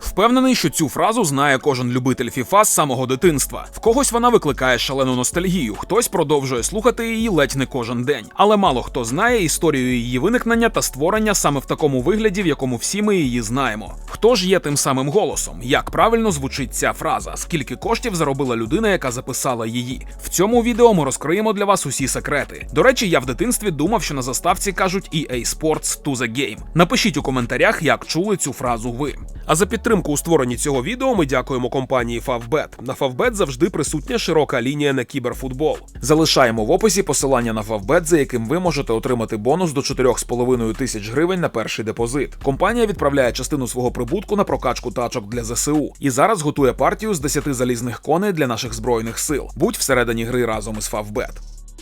Впевнений, що цю фразу знає кожен любитель FIFA з самого дитинства. В когось вона викликає шалену ностальгію, хтось продовжує слухати її ледь не кожен день. Але мало хто знає історію її виникнення та створення саме в такому вигляді, в якому всі ми її знаємо. Хто ж є тим самим голосом? Як правильно звучить ця фраза? Скільки коштів заробила людина, яка записала її? В цьому відео ми розкриємо для вас усі секрети. До речі, я в дитинстві думав, що на заставці кажуть EA Sports to the Game. Напишіть у коментарях, як чули цю фразу ви. А за підтримку у створенні цього відео ми дякуємо компанії Favbet. На Favbet завжди присутня широка лінія на кіберфутбол. Залишаємо в описі посилання на Favbet, за яким ви можете отримати бонус до 4,5 тисяч гривень на перший депозит. Компанія відправляє частину свого прибутку на прокачку тачок для ЗСУ. І зараз готує партію з 10 залізних коней для наших збройних сил. Будь всередині гри разом із Favbet.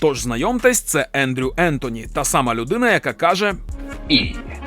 Тож знайомтесь, це Ендрю Ентоні, та сама людина, яка каже.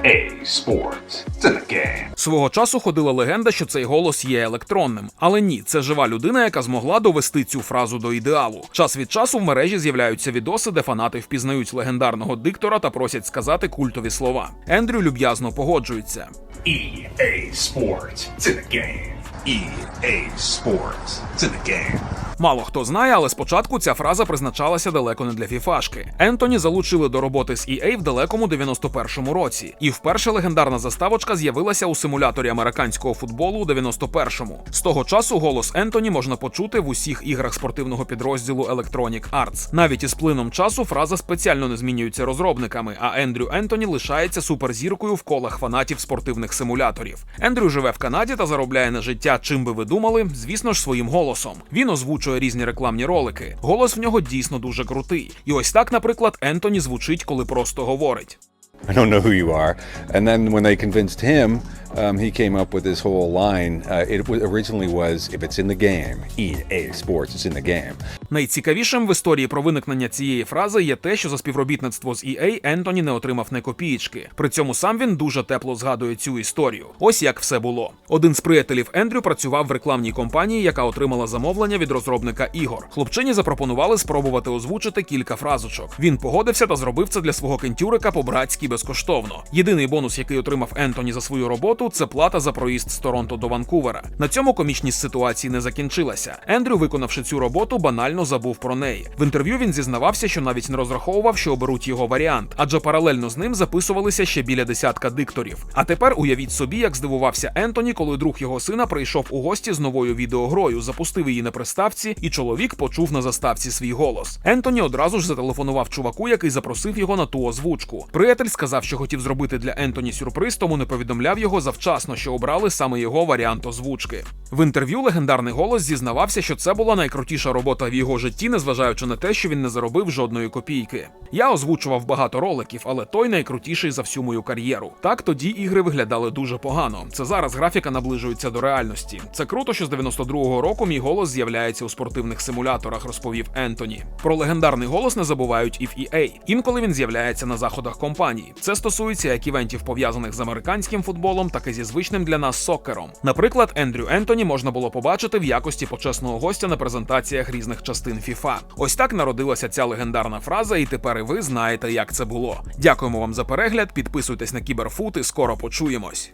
EA Sports. It's in the game. Свого часу ходила легенда, що цей голос є електронним. Але ні, це жива людина, яка змогла довести цю фразу до ідеалу. Час від часу в мережі з'являються відоси, де фанати впізнають легендарного диктора та просять сказати культові слова. Ендрю люб'язно погоджується. EA Sports. It's in the game. EA Sports. It's in the game. Мало хто знає, але спочатку ця фраза призначалася далеко не для фіфашки. Ентоні залучили до роботи з EA в далекому 91-му році, і вперше легендарна заставочка з'явилася у симуляторі американського футболу у 91-му. З того часу голос Ентоні можна почути в усіх іграх спортивного підрозділу Electronic Arts. Навіть із плином часу фраза спеціально не змінюється розробниками, а Ендрю Ентоні лишається суперзіркою в колах фанатів спортивних симуляторів. Ендрю живе в Канаді та заробляє на життя. Чим би ви думали? Звісно ж, своїм голосом. Він озвучує різні рекламні ролики. Голос в нього дійсно дуже крутий. І ось так, наприклад, Ентоні звучить, коли просто говорить. I don't know who you are. And then when they convinced him, um, he came up with this whole line. Uh, it originally was, if it's in the game, EA Sports, it's in the game. Найцікавішим в історії про виникнення цієї фрази є те, що за співробітництво з EA Ентоні не отримав не копієчки. При цьому сам він дуже тепло згадує цю історію. Ось як все було. Один з приятелів Ендрю працював в рекламній компанії, яка отримала замовлення від розробника ігор. Хлопчині запропонували спробувати озвучити кілька фразочок. Він погодився та зробив це для свого кентюрика по-братськи безкоштовно. Єдиний бонус, який отримав Ентоні за свою роботу, це плата за проїзд з Торонто до Ванкувера. На цьому комічність ситуації не закінчилася. Ендрю, виконавши цю роботу, банально забув про неї. В інтерв'ю він зізнавався, що навіть не розраховував, що оберуть його варіант, адже паралельно з ним записувалися ще біля десятка дикторів. А тепер уявіть собі, як здивувався Ентоні, коли друг його сина прийшов у гості з новою відеогрою, запустив її на приставці, і чоловік почув на заставці свій голос. Ентоні одразу ж зателефонував чуваку, який запросив його на ту озвучку. Приятель сказав, що хотів зробити для Ентоні сюрприз, тому не повідомляв його завчасно, що обрали саме його варіант озвучки. В інтерв'ю легендарний голос зізнавався, що це була найкрутіша робота в його житті, незважаючи на те, що він не заробив жодної копійки. Я озвучував багато роликів, але той найкрутіший за всю мою кар'єру. Так тоді ігри виглядали дуже погано. Це зараз графіка наближується до реальності. Це круто, що з 92-го року мій голос з'являється у спортивних симуляторах, розповів Ентоні. Про легендарний голос не забувають і в EA. Інколи він з'являється на заходах компанії. Це стосується як івентів пов'язаних з американським футболом, так і зі звичним для нас сокером. Наприклад, Ендрю Ентоні можна було побачити в якості почесного гостя на презентаціях різних частин FIFA. Ось так народилася ця легендарна фраза, і тепер і ви знаєте, як це було. Дякуємо вам за перегляд. Підписуйтесь на Кіберфут і скоро почуємось.